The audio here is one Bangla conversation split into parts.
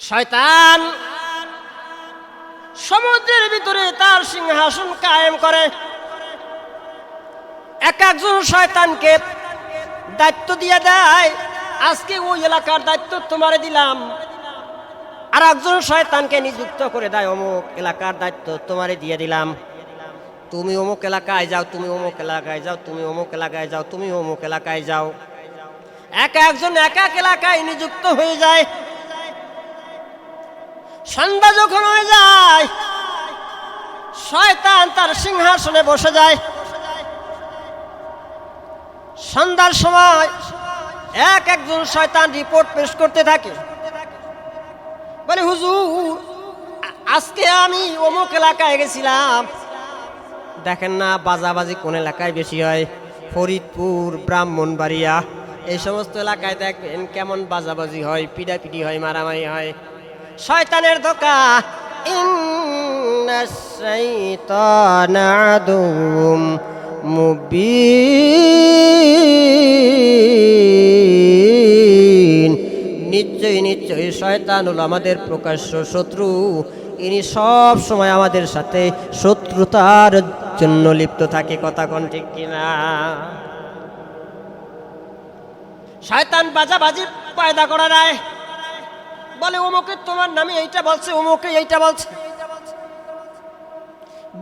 শয়তান সমুদ্রের ভিতরে তার সিংহাসন কায়েম করে। এক একজন শয়তানকে দায়িত্ব দিয়ে দেয়, আজকে ওই এলাকার দায়িত্ব তোমারে দিলাম। আর একজন শয়তানকে নিযুক্ত করে দেয়, অমুক এলাকার দায়িত্ব তোমারে দিয়ে দিলাম। তুমি অমুক এলাকায় যাও, তুমি অমুক এলাকায় যাও, তুমি অমুক এলাকায় যাও, তুমি অমুক এলাকায় যাও। এক একজন এক এক এলাকায় নিযুক্ত হয়ে যায়। সন্ধ্যা যখন হয়ে যায়, শয়তান তার সিংহাসনে বসে যায়। সন্ধ্যার সময় এক একজন শয়তান রিপোর্ট পেশ করতে থাকে। বলে, হুজুর, আজকে আমি অমুক এলাকায় গেছিলাম। দেখেন না, বাজাবাজি কোন এলাকায় বেশি হয়? ফরিদপুর, ব্রাহ্মণবাড়িয়া, এই সমস্ত এলাকায় দেখবেন কেমন বাজাবাজি হয় পিটাপিটি হয়, মারামারি হয়। শয়তানের ধোকা। ইন্নাশ শাইতানা আদুউম মুবিন। নিশ্চয়ই নিশ্চয়ই শয়তান হলো আমাদের প্রকাশ্য শত্রু। ইনি সব সময় আমাদের সাথে শত্রুতার জন্য লিপ্ত থাকে, কথা কোন ঠিক কিনা? শয়তান বাজাবাজি, পয়দা করা যায় বলে অমুকে তোমার নামে এইটা বলছে অমুকে এইটা বলছে।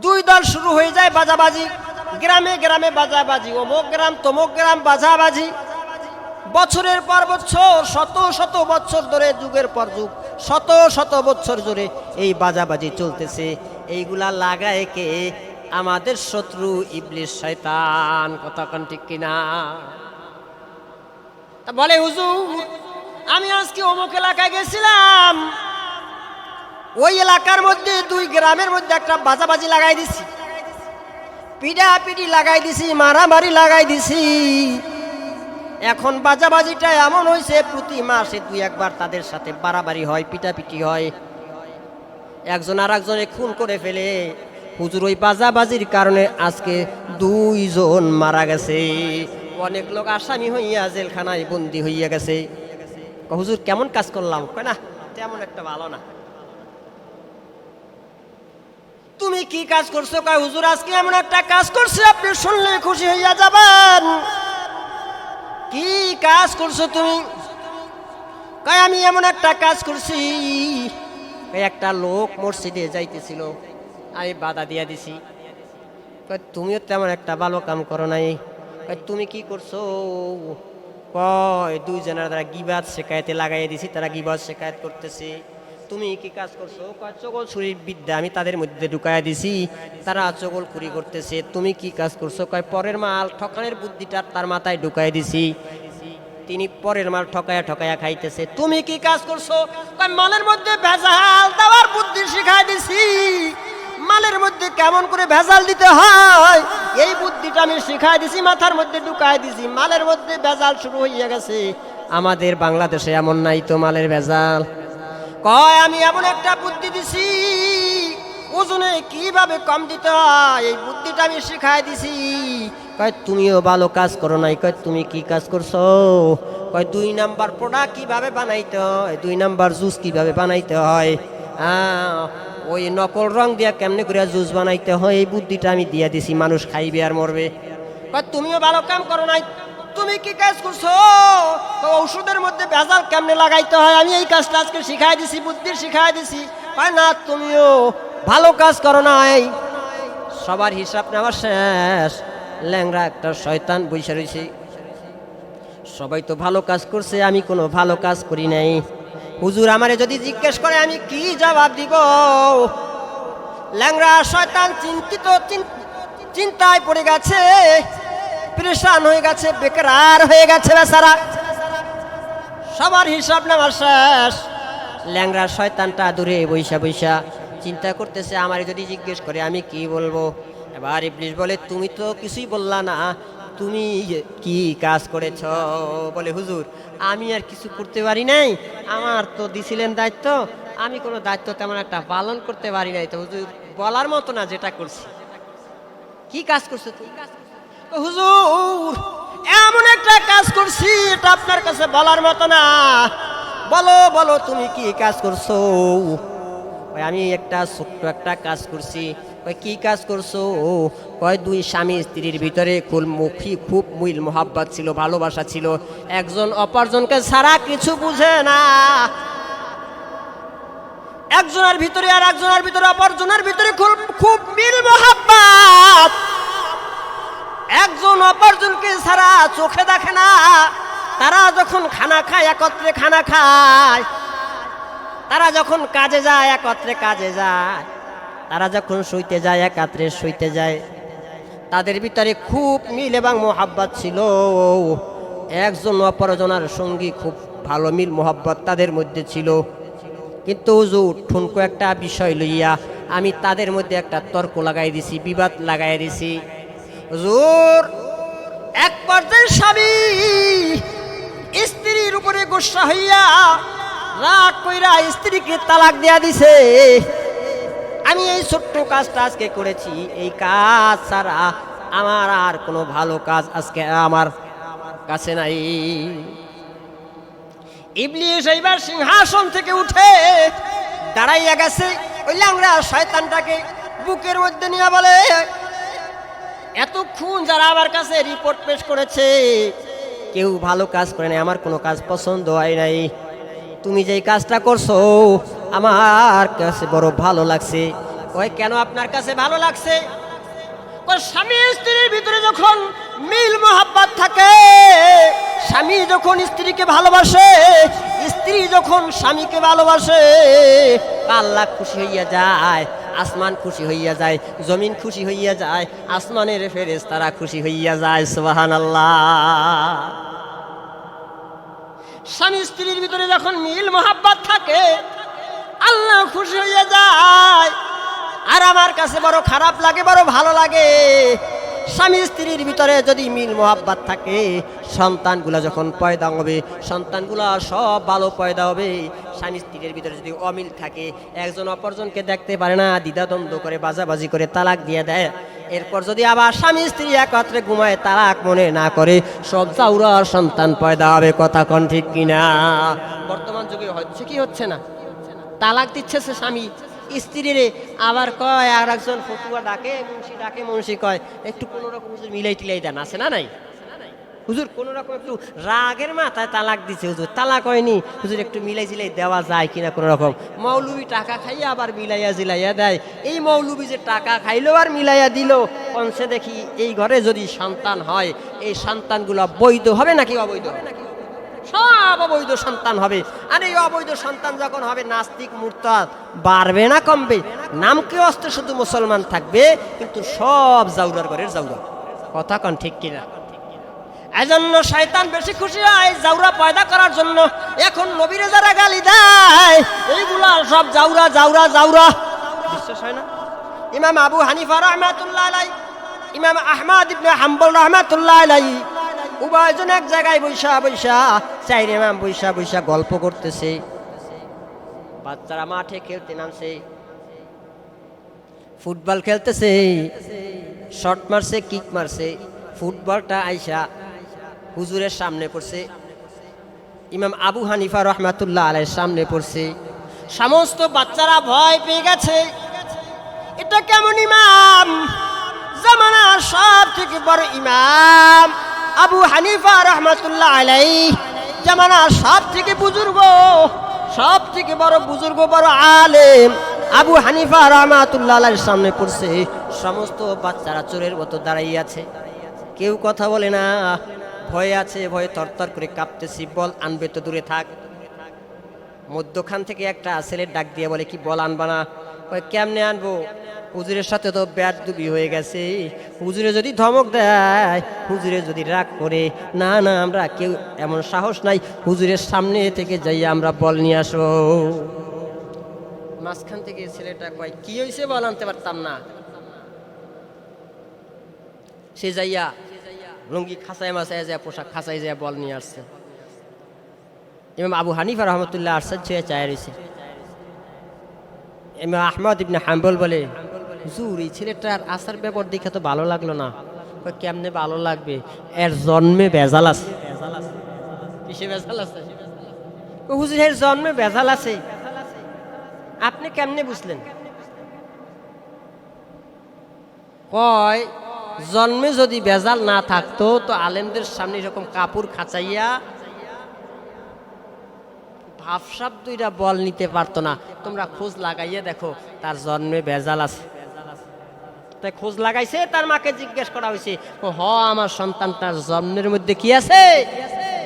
দুই দল শুরু হয়ে যায় বাজাবাজি। গ্রামে গ্রামে বাজাবাজি অমুক গ্রাম, তমুক গ্রাম, বাজাবাজি। বছরের পর বছর, শত শত বছর ধরে, যুগের পর যুগ, শত শত বছর ধরে এই বাজাবাজি চলতেছে। এইগুলা লাগায় কে? আমাদের শত্রু ইবলিশ শয়তান। কতক্ষণ ঠিক কিনা? বলে, হুজুর আমি আজকে অমুক এলাকায় গেছিলাম। ওই এলাকার মধ্যে, দুই গ্রামের মধ্যে একটা বাজাবাজি লাগাই দিছি। পিডা পিডি লাগাই দিছি, মারামারি লাগাই দিছি। এখন বাজাবাজিটা এমন হয়েছে প্রতি মাসে দুই একবার তাদের সাথে বাড়াবাড়ি হয়, পিটাপিটি হয়। একজন আর একজনে খুন করে ফেলে। হুজুর, ওই বাজাবাজির কারণে আজকে দুইজন মারা গেছে। অনেক লোক আসামি হইয়া জেলখানায় বন্দি হইয়া গেছে। হুজুর কেমন কাজ করলাম? না, তেমন একটা ভালো না। তুমি কি কাজ করছ? কয়, হুজুর, আজকে এমন একটা কাজ করছে, আপনি শুনলে খুশি হইয়া যাবেন। কি কাজ করছ তুমি? কয়, আমি এমন একটা কাজ করছি। একটা লোক মসজিদে যাইতেছিল, আমি বাধা দিয়া দিছি। তুমিও তেমন একটা ভালো কাম করো নাই। তুমি কি করছ? কয়, দুইজনের দ্বারা গিবাদ শেখায়তে লাগাই দিছি, তারা গিবাদ শেখায়ত করতেছে। তুমি কি কাজ করছ? চগল ছুরির বিদ্যা আমি তাদের মধ্যে ঢুকাই দিছি, তারা চগল খুরি করতেছে। তুমি কি কাজ করছ? কয়, পরের মাল ঠকানের বুদ্ধিটা তার মাথায় ঢুকাই দিছি। তিনি পরের মাল ঠকায়া ঠকায়া খাইতেছে। তুমি কি কাজ করছ? কয়, মালের মধ্যে ভেজাল দেওয়ার বুদ্ধি শিখাই দিছি। মালের মধ্যে কেমন করে ভেজাল দিতে হয়? এই বুদ্ধিটা আমি শিখাই দিছি মাথার মধ্যে ঢুকাই দিছি মালের মধ্যে ভেজাল শুরু হইয়া গেছে। আমাদের বাংলাদেশে এমন নাই তো মালের ভেজাল। কয় আমি এমন একটা বুদ্ধি দিছি ওজনে কীভাবে কম দিতে হয়? এই বুদ্ধিটা আমি শিখাই দিছি। কয় তুমিও ভালো কাজ করো নাই। কয় তুমি কি কাজ করছ? কয় দুই নাম্বার প্রোডাক্ট কীভাবে বানাইতে হয়? দুই নাম্বার জুস কীভাবে বানাইতে হয়? আহ, ওই নকল রং দিয়া কেমনে করে জুস বানাইতে হয়? এই বুদ্ধিটা আমি দিয়া দিছি, মানুষ খাইবে আর মরবে। তুমিও ভালো কাম করো নাই। তুমি কি কাজ করছ? তো ঔষধের মধ্যে ভেজাল কেমনে লাগাইতে হয়? আমি এই কাজটা আজকে শিখাই দিছি বুদ্ধি শিখাই দিছি। না, তুমিও ভালো কাজ করো নাই। সবার হিসাব নেওয়া শেষ। ল্যাংরা একটা শয়তান বৈশা রয়েছে সবাই তো ভালো কাজ করছে, আমি কোনো ভালো কাজ করি নাই। হুজুর আমারে যদি জিজ্ঞেস করে, আমি কি জবাব দিব? ল্যাংরা শয়তান চিন্তিত চিন্তায় পড়ে গেছে, পরেশান হয়ে গেছে বেকার হয়ে গেছে বেচারা। সবার হিসাব নেওয়া শেষ। ল্যাংরা শয়তানটা দূরে বৈশা বৈশা চিন্তা করতেছে, আমারে যদি জিজ্ঞেস করে আমি কি বলব? এবার ইবলিশ বলে, তুমি তো কিছুই বললা না। তুমি কি কাজ করেছ? বলে, হুজুর, আমি আর কিছু করতে পারি নাই। আমার তো দিছিলেন দায়িত্ব। আমি কোনো দায়িত্ব তেমন একটা পালন করতে পারি নাই। তো হুজুর, বলার মতো না যেটা করছি। কি কাজ করছ তুমি? হুজুর, এমন একটা কাজ করছি, এটা আপনার কাছে বলার মতো না। বলো বলো, তুমি কি কাজ করছ? আমি একটা ছোট্ট একটা কাজ করছি। কয়, কি কাজ করছ? ও, কয়, দুই স্বামী স্ত্রীর ভিতরে খুব মুখী, খুব মিল মোহাব্বত ছিল, ভালোবাসা ছিল। একজন অপরজনকে ছাড়া কিছু বুঝে না। একজনের ভিতরে আর একজনের ভিতরে, অপরজনের ভিতরে খুব খুব মিল মোহাব্বত। একজন অপরজনকে ছাড়া চোখে দেখে না। তারা যখন খানা খায়, একত্রে খানা খায় তারা যখন কাজে যায়, একত্রে কাজে যায়, তারা যখন শুইতে যায়, একাত্রে শুইতে যায়, তাদের ভিতরে খুব মিল এবং মোহাব্বত ছিল। একজন অপরজনার সঙ্গী খুব ভালো মিল, মোহাব্বত তাদের মধ্যে ছিল। কিন্তু হুজুর, ঠুনকো একটা বিষয় লইয়া আমি তাদের মধ্যে একটা তর্ক লাগাই দিছি, বিবাদ লাগাই দিছি। হুজুর, এক পর্যায়ে স্বামী স্ত্রীর উপরে গোসা হইয়া রাগ কইরা স্ত্রীকে তালাক দেয়া দিছে। আমি এই ছোট্ট কাজটা আজকে করেছি। এই কাজ ছাড়া আমার আর কোনো ভালো কাজ আজকে আমার কাছে নাই। ইবলিশ এইবার সিংহাসন থেকে উঠে দাঁড়াইয়া গেছে। ওই ল্যাংরা শয়তানটাকে বুকের মধ্যে নিয়ে বলে, এতক্ষণ যারা আমার কাছে রিপোর্ট পেশ করেছে, কেউ ভালো কাজ করে নাই আমার কোনো কাজ পছন্দ হয় নাই। তুমি যেই কাজটা করছ, আমার কাছে বড় ভালো লাগছে। ওই কেন আপনার কাছে ভালো লাগছে? স্বামী স্ত্রীর ভিতরে যখন মিল মোহাব্বত থাকে, স্বামী যখন স্ত্রীকে ভালোবাসে, স্ত্রী যখন স্বামীকে ভালোবাসে, আল্লাহ খুশি হইয়া যায়, আসমান খুশি হইয়া যায়, জমিন খুশি হইয়া যায়, আসমানের ফেরেস তারা খুশি হইয়া যায় সুবাহান আল্লাহ স্বামী স্ত্রীর ভিতরে যখন মিল মোহাব্বত থাকে, আল্লাহ খুশি হয়ে যায়। আর আমার কাছে বড় খারাপ লাগে, বড় ভালো লাগে। স্বামী স্ত্রীর ভিতরে যদি মিল মোহাব্বত থাকে, সন্তানগুলা যখন পয়দা হবে, সন্তানগুলা সব ভালো পয়দা হবে। স্বামী স্ত্রীর ভিতরে যদি অমিল থাকে, একজন অপরজনকে দেখতে পারে না, দ্বিধাদ্বন্দ্ব করে, বাজাবাজি করে, তালাক দিয়ে দেয়। এরপর যদি আবার স্বামী স্ত্রী একত্রে ঘুমায় তালাক মনে না করে, সব চাউরার সন্তান পয়দা হবে, কথা কন ঠিক কিনা? বর্তমান যুগে হচ্ছে কি হচ্ছে না? তালাক দিচ্ছে সে স্বামী, স্ত্রীরে আবার কয় আর একজন ফটুয়া ডাকে, মুন্সি ডাকে, মুন্সি কয়, একটু কোনো রকম মিলাই টিলাই দেন, আছে না নাই? হুজুর, কোন রকম একটু রাগের মাথায় তালাক দিছে হুজুর। তালাক হয়নি। হুজুর, একটু মিলাই জিলাই দেওয়া যায় কিনা কোনো রকম। মৌলবি টাকা খাইয়া আবার মিলাইয়া জিলাইয়া দেয়। এই মৌলবি যে টাকা খাইলো আর মিলাইয়া দিল কনসে দেখি এই ঘরে যদি সন্তান হয়, এই সন্তানগুলো বৈধ হবে নাকি অবৈধ? হবে নাকি সব অবৈধ সন্তান হবে। আর এই অবৈধ সন্তান যখন হবে, নাস্তিক মুরতাদ, বাড়বে না কমবে। নামকে অস্ত্র শুধু মুসলমান থাকবে, কিন্তু সব জাউরার ঘরের জাউরা। কথা কন ঠিক কিনা? এজন্য শয়তান বেশি খুশি হয় জাউরা পয়দা করার জন্য। এখন নবীরে যারা গালি দেয়, এইগুলা সব জাউরা জাউরা জাউরা। বিশ্বাস হয় না? ইমাম আবু হানিফা রহমাতুল্লাহ আলাই ইমাম আহমদ ইবনে হাম্বল রহমাতুল্লাহ আলাই উভয়জন এক জায়গায় বৈশা বৈশা চাই ইমাম বৈশা বৈশা গল্প করতেছে। বাচ্চারা মাঠে খেলতে নামছে। ফুটবল খেলতেছে। শট মারছে, কিক মারছে। ফুটবলটা আইসা হুজুরের সামনে পড়ছে। ইমাম আবু হানিফা রহমাতুল্লাহ আলের সামনে পড়ছে। সমস্ত বাচ্চারা ভয় পেয়ে গেছে। এটা কেমন ইমাম? জামানার সব থেকে বড় ইমাম আবু হানিফা রহমাতুল্লাহ আলাই জামানার সব থেকে বুজুর্গ সব থেকে বড় বুজুর্গ, বড় আলেম আবু হানিফা রহমাতুল্লাহ আলাইয়ের সামনে পড়ছে। সমস্ত বাচ্চারা চোরের মতো দাঁড়াইয়ে আছে। কেউ কথা বলে না। ভয়ে আছে, ভয়ে তরতর করে কাঁপতেছি। বল আনবে তো দূরে থাক। মধ্যখান থেকে একটা ছেলের ডাক দিয়ে বলে, কি বল আনবা না? ওই কেমনে আনব? হুজুরের সাথে তো ব্যাট দুবি হয়ে গেছে। হুজুরে যদি ধমক দেয়, হুজুরে যদি রাগ করে, না না, আমরা কেউ এমন সাহস নাই। হুজুরের সামনে থেকে যাই আমরা বল নিয়ে আসো মাঝখান থেকে ছেলেটা কয়, কি হয়েছে বল আনতে পারতাম না? সে যাইয়া লুঙ্গি খাসায় মাসায় যায়, পোশাক খাসায় যায়, বল নিয়ে আসছে। ইমাম আবু হানিফা রহমতুল্লাহ আরসাদ ছুঁয়ে চায় রয়েছে। ইমাম আহমদ ইবনে হাম্বল বলে, হুজুর, এই ছেলেটার আসার ব্যাপার দেখে তো ভালো লাগল না। কেমনে ভালো লাগবে? এর জন্মে ভেজাল আছে। কিসে হুজুরের জন্মে বেজাল আছে। আপনি কেমনে বুঝলেন? কয় জন্মে যদি বেজাল না থাকতো, তো আলেমদের সামনে এরকম কাপড় খাঁচাইয়া ভাবসাব দুইটা বল নিতে পারতো না। তোমরা খোঁজ লাগাইয়া দেখো, তার জন্মে বেজাল আছে। তাই খোঁজ লাগাইছে, তার মাকে জিজ্ঞেস করা হয়েছে হ, আমার সন্তান তার জন্মের মধ্যে কি আছে?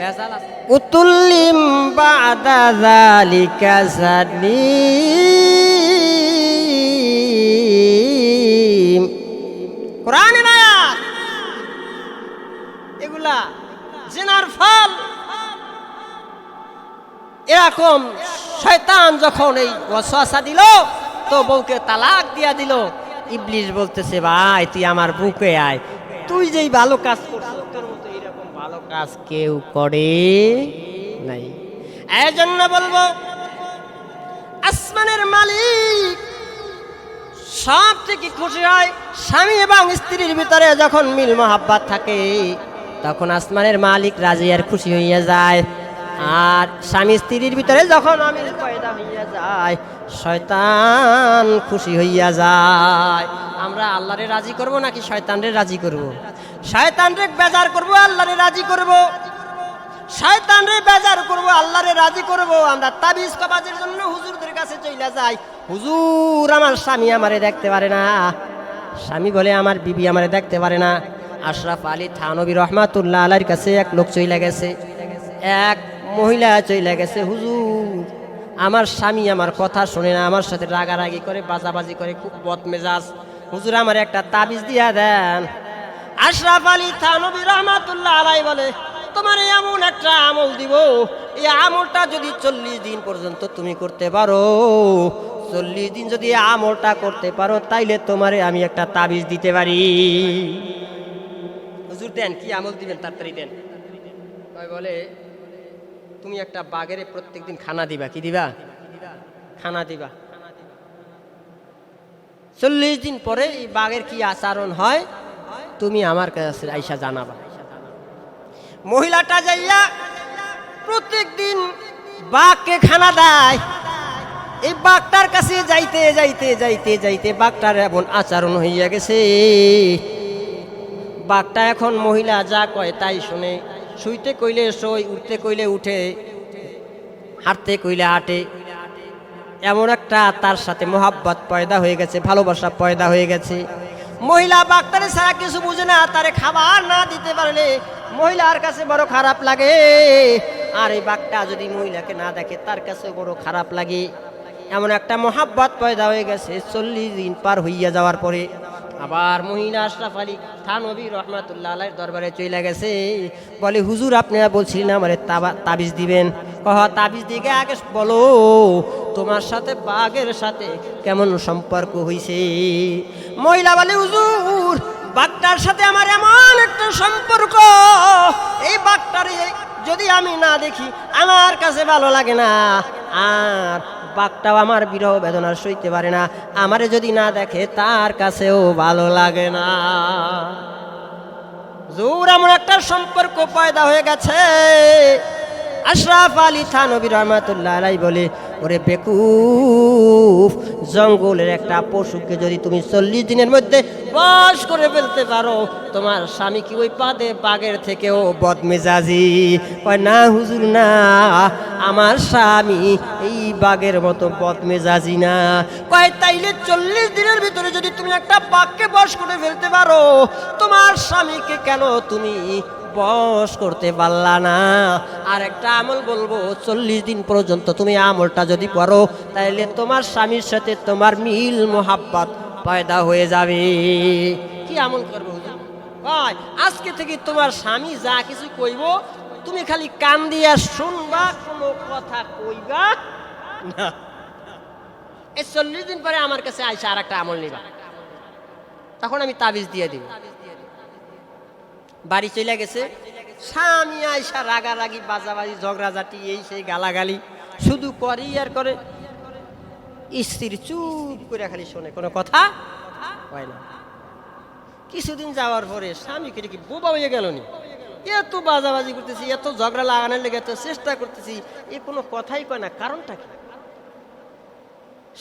বেজাল আছে। উতুল্লিম বাদা যালিকা জালিম এরকম শয়তান যখন এই ওয়াসওয়াসা দিল, তো বউকে তালাক দিয়া দিল। ইবলিশ বলতেছে, ভাই, তুই আমার বুকে আয়। তুই যেই ভালো কাজ করছিস তোর মতো এরকম ভালো কাজ কেউ করে নাই। এই জন্য বলব, আসমানের মালিক সব থেকে খুশি হয় স্বামী এবং স্ত্রীর ভিতরে যখন মিল মহাব্বাত থাকে, তখন আসমানের মালিক রাজি আর খুশি হইয়া যায়। আর স্বামী স্ত্রীর ভিতরে যখন আমিল পয়দা হইয়া যায়, শয়তান খুশি হইয়া যায়। আমরা আল্লাহরে রাজি করব নাকি শয়তানরে রাজি করব? শয়তানরে বেজার করব, আল্লাহরে রাজি করব। শয়তানরে বেজার করব, আল্লাহরে রাজি করব। আমরা তাবিজ কবাজের জন্য হুজুরদের কাছে চইলা যাই। হুজুর, আমার স্বামী আমারে দেখতে পারে না। স্বামী বলে, আমার বিবি আমারে দেখতে পারে না। আশরাফ আলী থানবী রহমাতুল্লাহ আলার কাছে এক লোক চইলা গেছে। এক মহিলা চলে গেছে, হুজুর। আমার স্বামী আমার কথা শুনে না, আমার সাথে রাগারাগি করে, বাজাবাজি করে, খুব বদমেজাজ। হুজুর, আমার একটা তাবিজ দিয়া দেন। আশরাফ আলী থানবী রহমাতুল্লাহ আলাই বলে, তোমার এমন একটা আমল দিব। এই আমলটা যদি চল্লিশ দিন পর্যন্ত তুমি করতে পারো, চল্লিশ দিন যদি আমলটা করতে পারো, তাইলে তোমারে আমি একটা তাবিজ দিতে পারি। হুজুর, দেন, কি আমল দিবেন? তাড়াতাড়ি দেন। বলে তুমি একটা বাঘের প্রত্যেকদিন খানা দিবা, কি দিবা? খানা দিবা। চল্লিশ দিন পরে এই বাঘের কি আচরণ হয়? তুমি আমার কাছে আইসা জানাবা। মহিলাটা যাইয়া প্রত্যেক দিন বাঘকে খানা দেয়। এই বাঘটার কাছে যাইতে যাইতে যাইতে যাইতে বাঘটার এমন আচরণ হইয়া গেছে। বাঘটা এখন মহিলা যা কয় তাই শুনে শুইতে কইলে শোয়, উঠতে কইলে উঠে, হাঁটতে কইলে হাঁটে। এমন একটা তার সাথে মোহাব্বত পয়দা হয়ে গেছে, ভালোবাসা পয়দা হয়ে গেছে। মহিলা বাক্তারে ছাড়া কিছু বুঝে না, তারে খাবার না দিতে পারলে মহিলার কাছে বড় খারাপ লাগে। আর এই বাঘটা যদি মহিলাকে না দেখে, তার কাছে বড় খারাপ লাগে। এমন একটা মোহাব্বত পয়দা হয়ে গেছে, চল্লিশ দিন পার হইয়া যাওয়ার পরে। আবার মহিলা আশরাফ আলী থানবী রহমাতুল্লাহ আলাইয়ের দরবারে চলে গেছে। বলে, হুজুর আপনারা বলছিলেন আমারে তাবা- তাবিজ দিবেন? কহ, তাবিজ দিকে আগে বলো, তোমার সাথে বাঘের সাথে কেমন সম্পর্ক হইছে? মহিলা বলে, হুজুর, বাঘটার সাথে আমার এমন একটা সম্পর্ক। এই বাঘটার যদি আমি না দেখি, আমার কাছে ভালো লাগে না। আর বাঘটাও আমার বিরহ বেদনা সইতে পারে না। আমারে যদি না দেখে, তার কাছেও ভালো লাগে না। জোর এমন একটা সম্পর্ক পয়দা হয়ে গেছে। আশরাফ আলী থানবী রহমাতুল্লাহ আলাই বলে ওরে বেকুফ, জঙ্গলের একটা পশুকে যদি তুমি চল্লিশ দিনের মধ্যে বাস করে ফেলতে পারো, তোমার স্বামী কি ওই পাদে বাঘের থেকেও বদমেজাজি? কয়, না, হুজুর, না, আমার স্বামী এই বাঘের মতো বদমেজাজি না। কয়, তাইলে চল্লিশ দিনের ভিতরে যদি তুমি একটা বাঘকে বস করে ফেলতে পারো, তোমার স্বামীকে কেন তুমি বস করতে পারলা না। আর একটা আমল বলব, চল্লিশ দিন পর্যন্ত তুমি আমলটা যদি করো তাহলে তোমার স্বামীর সাথে তোমার মিল, মোহাব্বত পয়দা হয়ে যাবে। কি আমল করব? কয়, আজকে থেকে তোমার স্বামী যা কিছু কইব, তুমি খালি কান দিয়া শুনবা, কোনো কথা কইবা না। এই চল্লিশ দিন পরে আমার কাছে আইসা আর একটা আমল নিবা। তখন আমি তাবিজ দিয়ে দিব। বাড়ি চলে গেছে। স্বামী আইসা রাগারাগি, বাজাবাজি, ঝগড়াঝাটি, এই সেই গালাগালি। শুধু করি আর করে। স্ত্রীর চুপ করে খালি শোনে, কোনো কথা হয় না। কিছুদিন যাওয়ার পরে স্বামী কি বোবা হয়ে গেল নি। এত বাজাবাজি করতেছি, এত ঝগড়া লাগানোর লেগে এত চেষ্টা করতেছি, এ কোনো কথাই কয় না, কারণটা কি?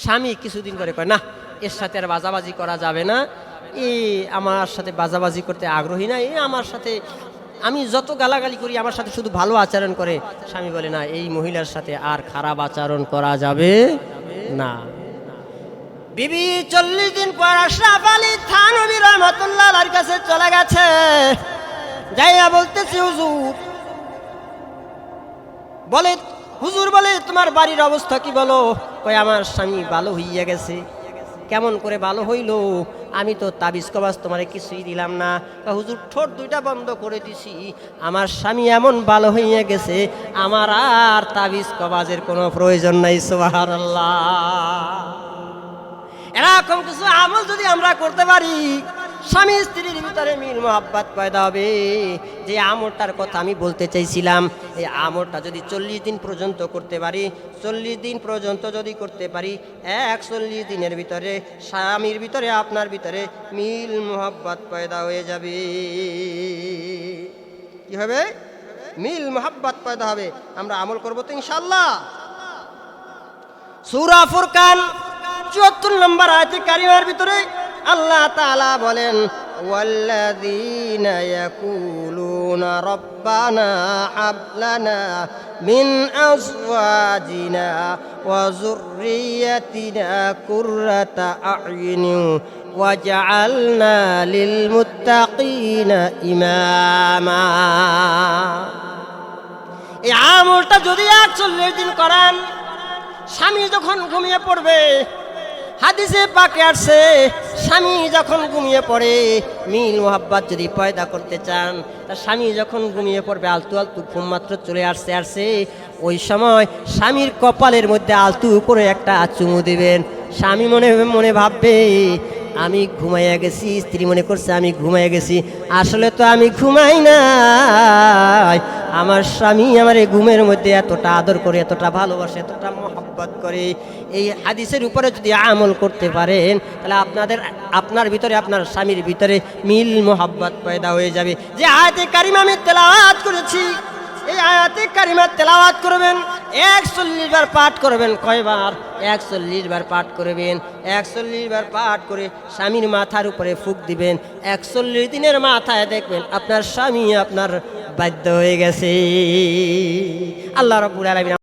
স্বামী কিছুদিন পরে কয়, না, এর সাথে আর বাজাবাজি করা যাবে না। এ আমার সাথে বাজাবাজি করতে আগ্রহী না, এ আমার সাথে, আমি যত গালাগালি করি, আমার সাথে শুধু ভালো আচরণ করে। স্বামী বলে, না, এই মহিলার সাথে আর খারাপ আচরণ করা যাবে না। বিবি চল্লিশ দিন পর আশরাফ আলী থানবী রহমতুল্লাহ আলার কাছে চলে গেছে। যাইয়া বলতেছি, হুজুর। বলে হুজুর বলে, তোমার বাড়ির অবস্থা কি বলো? কই আমার স্বামী ভালো হইয়া গেছে। কেমন করে ভালো হইল? আমি তো তাবিজ কবাজ তোমার কিছুই দিলাম না। হুজুর, ঠোঁট দুইটা বন্ধ করে দিছি। আমার স্বামী এমন ভালো হইয়া গেছে, আমার আর তাবিজ কবাজের কোনো প্রয়োজন নাই সোহার এরকম কিছু আমল যদি আমরা করতে পারি স্বামী স্ত্রীর ভিতরে মিল মোহাব্বত পয়দা হবে। যে আমলটার কথা আমি বলতে চাইছিলাম, এই আমলটা যদি চল্লিশ দিন পর্যন্ত করতে পারি, চল্লিশ দিন পর্যন্ত যদি করতে পারি এক চল্লিশ দিনের ভিতরে, স্বামীর ভিতরে, আপনার ভিতরে মিল মোহাব্বত পয়দা হয়ে যাবে। কি হবে? মিল মোহাব্বত পয়দা হবে। আমরা আমল করব তো ইনশাল্লাহ সূরা ফুরকান, চুয়াত্তর নম্বর আয়াতে কারিমার ভিতরে আল্লাহ তাআলা বলেন والذين يقولون ربنا هب لنا من أزواجنا وذريتنا قرة أعين واجعلنا للمتقين إماما এই আমলটা যদি একচল্লিশ দিন করেন স্বামী যখন ঘুমিয়ে পড়বে হাদিসে পাকে আসছে, স্বামী যখন ঘুমিয়ে পড়ে, মিল মোহাব্বত যদি পয়দা করতে চান, তা স্বামী যখন ঘুমিয়ে পড়বে, আলতু আলতু ঘুম মাত্র চলে আসছে আসছে। ওই সময় স্বামীর কপালের মধ্যে আলতু করে একটা চুমু দিবেন। স্বামী মনে মনে ভাববে, আমি ঘুমাইয়া গেছি, স্ত্রী মনে করছে আমি ঘুমাইয়া গেছি। আসলে তো আমি ঘুমাই নাই। আমার স্বামী আমার এই ঘুমের মধ্যে এতটা আদর করে, এতটা ভালোবাসে, এতটা মহব্বত করে এই হাদিসের উপরে যদি আমল করতে পারেন, তাহলে আপনাদের, আপনার ভিতরে, আপনার স্বামীর ভিতরে মিল মোহাব্বত পয়দা হয়ে যাবে। যে আয়াতে কারিমা আমি তেলাওয়াত করেছি, এই আয়াতে কারিমা তেলাওয়াত করবেন, একচল্লিশ বার পাঠ করবেন, কয়বার? একচল্লিশ বার পাঠ করবেন, একচল্লিশ বার পাঠ করে স্বামীর মাথার উপরে ফুক দিবেন, একচল্লিশ দিনের মাথায় দেখবেন আপনার স্বামী আপনার বাধ্য হয়ে গেছে। আল্লাহ রব্বুল আলামিন